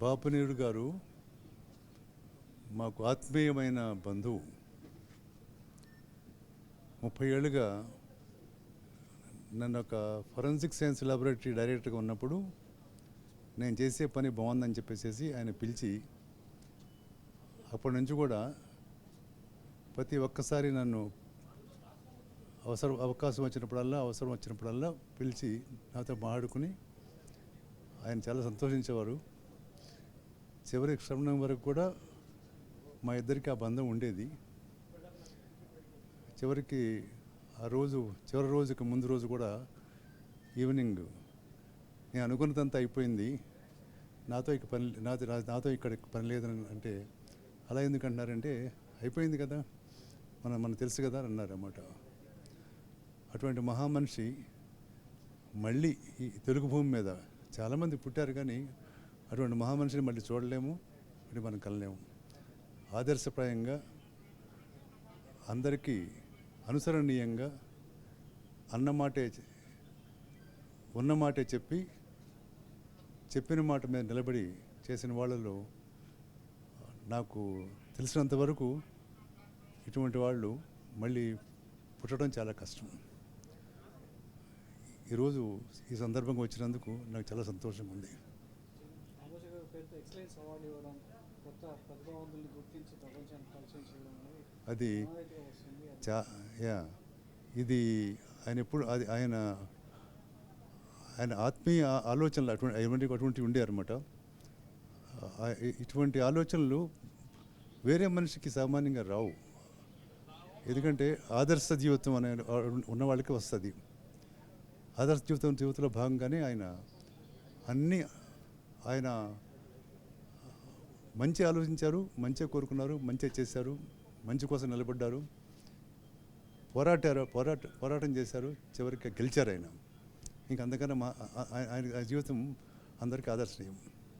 బాపనీయుడు గారు మాకు ఆత్మీయమైన బంధువు. ముప్పై ఏళ్ళుగా నన్ను ఒక ఫొరెన్సిక్ సైన్స్ ల్యాబొరేటరీ డైరెక్టర్గా ఉన్నప్పుడు నేను చేసే పని బాగుందని చెప్పేసి ఆయన పిలిచి అప్పటి నుంచి కూడా ప్రతి ఒక్కసారి నన్ను అవసరం అవకాశం వచ్చినప్పుడల్లా అవసరం వచ్చినప్పుడల్లా పిలిచి నాతో మాట్లాడుకుని ఆయన చాలా సంతోషించేవారు. చివరికి శ్రవణం వరకు కూడా మా ఇద్దరికి ఆ బంధం ఉండేది. చివరికి ఆ రోజు చివరి రోజుకి ముందు రోజు కూడా ఈవినింగ్ నేను అనుకున్నదంతా అయిపోయింది. నాతో ఇక పని నాతో నాతో ఇక్కడ పని లేదని అంటే అలా ఎందుకు అంటున్నారంటే అయిపోయింది కదా మన మనకు తెలుసు కదా అని అన్నారు అన్నమాట అటువంటి మహామనిషి మళ్ళీ ఈ తెలుగు భూమి మీద చాలామంది పుట్టారు కానీ అటువంటి మహామనిషిని మళ్ళీ చూడలేము మళ్ళీ మనం కలలేము. ఆదర్శప్రాయంగా అందరికీ అనుసరణీయంగా అన్నమాటే ఉన్నమాటే ఉన్న మాటే చెప్పి చెప్పిన మాట మీద నిలబడి చేసిన వాళ్ళలో నాకు తెలిసినంత వరకు ఇటువంటి వాళ్ళు మళ్ళీ పుట్టడం చాలా కష్టం. ఈరోజు ఈ సందర్భంగా వచ్చినందుకు నాకు చాలా సంతోషంగా ఉంది. ఎక్సలెన్స్ అవార్డు ఇవ్వడం కొత్త ప్రతిభావంతుల్ని గుర్తించి ప్రపంచానికి పరిచయం చేయడం అనేది అది చా యా. ఇది ఆయన ఎప్పుడు అది ఆయన ఆయన ఆత్మీయ ఆలోచనలు అటువంటి అటువంటి అటువంటివి ఉండే అనమాట ఇటువంటి ఆలోచనలు వేరే మనిషికి సామాన్యంగా రావు. ఎందుకంటే ఆదర్శ జీవితం అనే ఉన్న వాళ్ళకి వస్తుంది. ఆదర్శ జీవితం జీవితంలో భాగంగానే ఆయన అన్నీ ఆయన మంచి ఆలోచించారు మంచిగా కోరుకున్నారు మంచిగా చేశారు మంచి కోసం నిలబడ్డారు. పోరాటారు పోరాట పోరాటం చేశారు చివరికి గెలిచారు ఆయన. ఇంక అందుకని మా ఆయన ఆ జీవితం అందరికీ ఆదర్శనీయం.